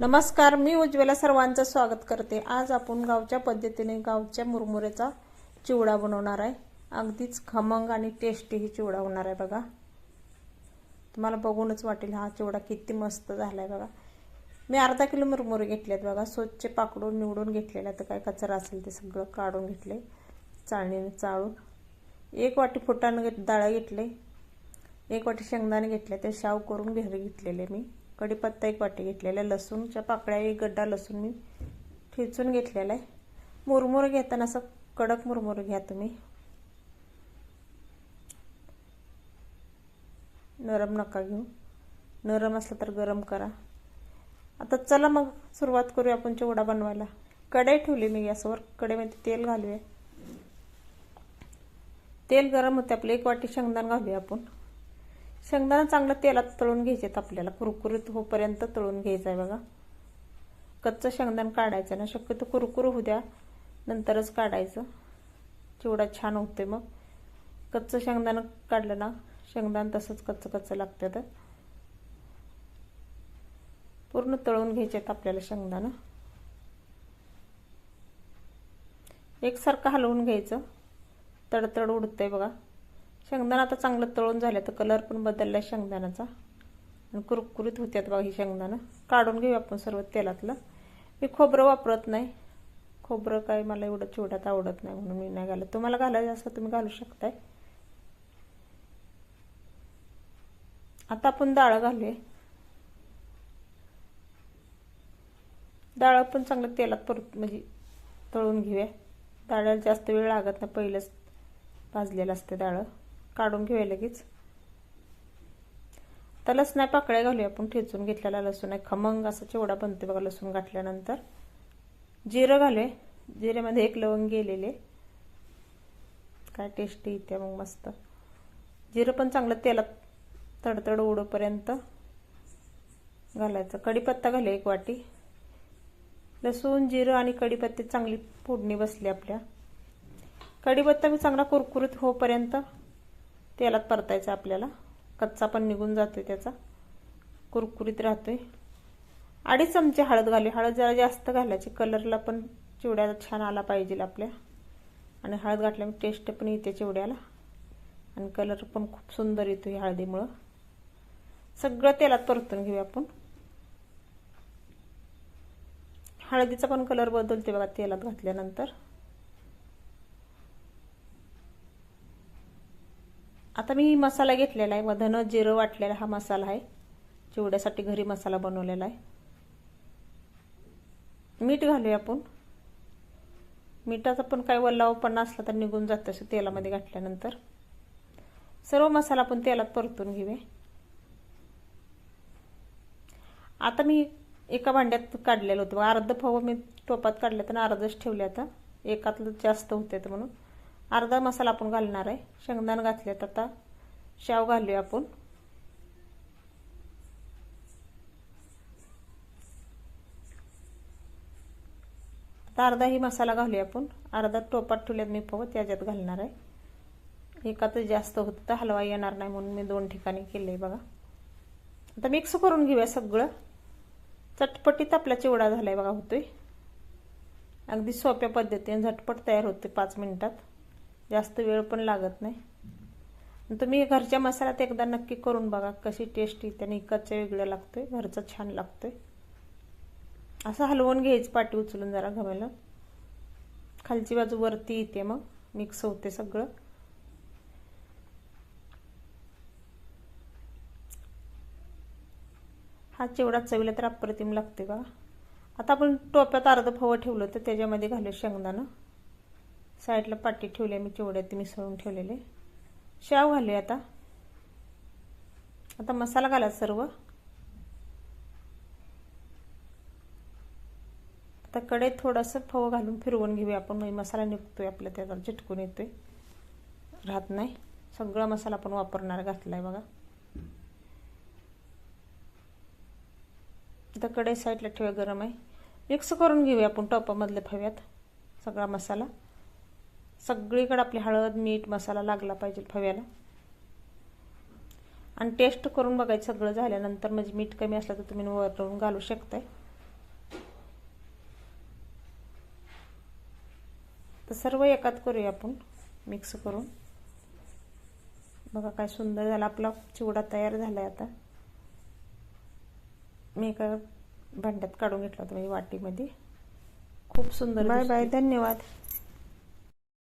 नमस्कार मी उज्ज्वला सर्वांचं स्वागत करते. आज आपण गावच्या पद्धतीने गावच्या मुरमुरेचा चिवडा बनवणार आहे. अगदीच खमंग आणि टेस्टी ही चिवडा होणार आहे बघा. तुम्हाला बघूनच वाटेल हा चिवडा किती मस्त झाला आहे बघा. मी अर्धा किलो मुरमुरे घेतले आहेत बघा. स्वच्छ पाकडून निवडून घेतलेले तर काय कचरा असेल ते सगळं काढून घेतले चाळणीने चाळून. एक वाटी फुटाणं घेत डाळ घेतले. एक वाटी शेंगदाणे घेतले. ते शाव करून घरी घेतलेले मी. कढीपत्ता एक वाटी घेतलेला आहे. लसूणच्या पाकळ्या एक गड्डा लसूण मी ठेचून घेतलेला आहे. मुरमुर घेताना असं कडक मुरमुर घ्या तुम्ही. नरम नका घेऊ. नरम असलं तर गरम करा. आता चला मग सुरुवात करूया आपण चिवडा बनवायला. कढई ठेवली मी गॅसवर. कढईमध्ये तेल घालूया. तेल गरम होते. आपलं एक वाटी शेंगदाण घालूया आपण. शेंगदाणा चांगलं तेलात तळून घ्यायचेत आपल्याला. कुरकुरीत होपर्यंत तळून घ्यायचं आहे बघा. कच्चं शेंगदाण काढायचं ना शक्यतो कुरकुर होऊ द्या नंतरच काढायचं. चिवडा छान होते मग. कच्चं शेंगदाणं काढलं ना शेंगदाण तसंच कच्चं कच्चं लागतं तर पूर्ण तळून घ्यायचेत आपल्याला शेंगदाणं. एकसारखं हलवून घ्यायचं. तडतड उडतंय बघा. शेंगदाणा आता चांगलं तळून झालं तर कलर पण बदलला शेंगदाण्याचा. आणि कुरकुरीत होत्यात बघा ही शेंगदाणं. काढून घेऊ आपण सर्व तेलातलं. मी खोबरं वापरत नाही. खोबरं काय मला एवढं चिवड्यात आवडत नाही म्हणून मी नाही घालत. तुम्हाला घालायचं असं तुम्ही घालू शकताय. आता आपण डाळ घालूया. डाळ पण चांगलं तेलात परत म्हणजे तळून घेऊया. डाळ्याला जास्त वेळ लागत नाही. पहिलंच भाजलेलं असते डाळ. काढून घेऊया लगेच. आता लसणा पाकळ्या घालूया आपण ठेचून घेतलेला लसूण आहे खमंग असा चिवडा बनते बघा लसूण घातल्यानंतर जिरं घालूया जिऱ्यामध्ये एक लवंग गेलेले. काय टेस्टी येते मग मस्त. जिरं पण चांगलं तेलात तडतड उडोपर्यंत घालायचं. कढीपत्ता घालूया एक वाटी. लसूण जिरं आणि कढीपत्ते चांगली फोडणी बसली आपल्या. कढीपत्ता मी चांगला कुरकुरीत होपर्यंत तेलात परतायचं आपल्याला. कच्चा पण निघून जातोय त्याचा. कुरकुरीत राहतोय. अडीच चमचे हळद घाली हळद जरा जास्त घालायची. कलरला पण चिवड्याला छान आला पाहिजे आपल्या. आणि हळद घातल्यामुळे टेस्ट पण येते चिवड्याला. आणि कलर पण खूप सुंदर येतो या हळदीमुळं. सगळं तेलात परतून घेऊया आपण. हळदीचा पण कलर बदलते बघा तेलात घातल्यानंतर. आता मी मसाला घेतलेला आहे. मधनं जिरं वाटलेला हा मसाला आहे. चिवड्यासाठी घरी मसाला बनवलेला आहे. मीठ घालूया आपण. मिठाचा पण काय वल्लावपणा असला तर निघून जातं असं तेलामध्ये घातल्यानंतर. सर्व मसाला आपण तेलात परतून घेऊया. आता मी एका भांड्यात काढलेलं होतं. अर्ध फवं मी टोपात काढलं तर अर्धच ठेवले आता एकातलं जास्त होते म्हणून. अर्धा मसाला आपण घालणार आहे. शेंगदाण घातलेत आता. शाव घालूया आपण. आता अर्धा ही मसाला घालूया आपण. अर्धा टोपात ठेवल्यात मी पव त्याच्यात घालणार आहे. एकातच जास्त होतं तर हलवा येणार नाही म्हणून मी दोन ठिकाणी केले बघा. आता मिक्स करून घेऊया सगळं. चटपटीत आपला चिवडा झालाय बघा होतोय. अगदी सोप्या पद्धतीने झटपट तयार होते पाच मिनिटात. जास्त वेळ पण लागत नाही. तुम्ही घरच्या मसाल्यात एकदा नक्की करून बघा कशी टेस्ट येते आणि इकडच्या वेगळं लागतोय घरचं छान लागतोय. असं हलवून घ्यायचं पाठी उचलून जरा घमेला. खालची बाजू वरती येते मग मिक्स होते सगळं. हा चिवडा चवीला तर अप्रतिम लागते बघा. आता आपण टोप्यात अर्ध फवं ठेवलं तर त्याच्यामध्ये घालू शेंगदाणं. साईडला पाटी ठेवली मी चिवड्यात मिसळून ठेवलेले. शाव घालूया आता. आता मसाला घाला सर्व. आता कडेत थोडंसं फव घालून फिरवून घेऊया आपण म्हणजे मसाला निघतोय आपल्या त्याचा चिटकून येतोय. राहत नाही. सगळा मसाला आपण वापरणार घातलाय बघा. आता कडे साईडला ठेवा गरम आहे. मिक्स करून घेऊया आपण टोपामधल्या फव्यात. सगळा मसाला. सगळीकडे आपली हळद मीठ मसाला लागला पाहिजे फव्याला. आणि टेस्ट करून बघायचं सगळं झाल्यानंतर म्हणजे मीठ कमी असलं तर तुम्ही वरून घालू शकताय. तर सर्व एकात करूया आपण मिक्स करून. बघा काय सुंदर झाला आपला चिवडा तयार झाला आहे आता. मी एका भांड्यात काढून घेतला होता म्हणजे वाटीमध्ये. खूप सुंदर बाय बाय धन्यवाद.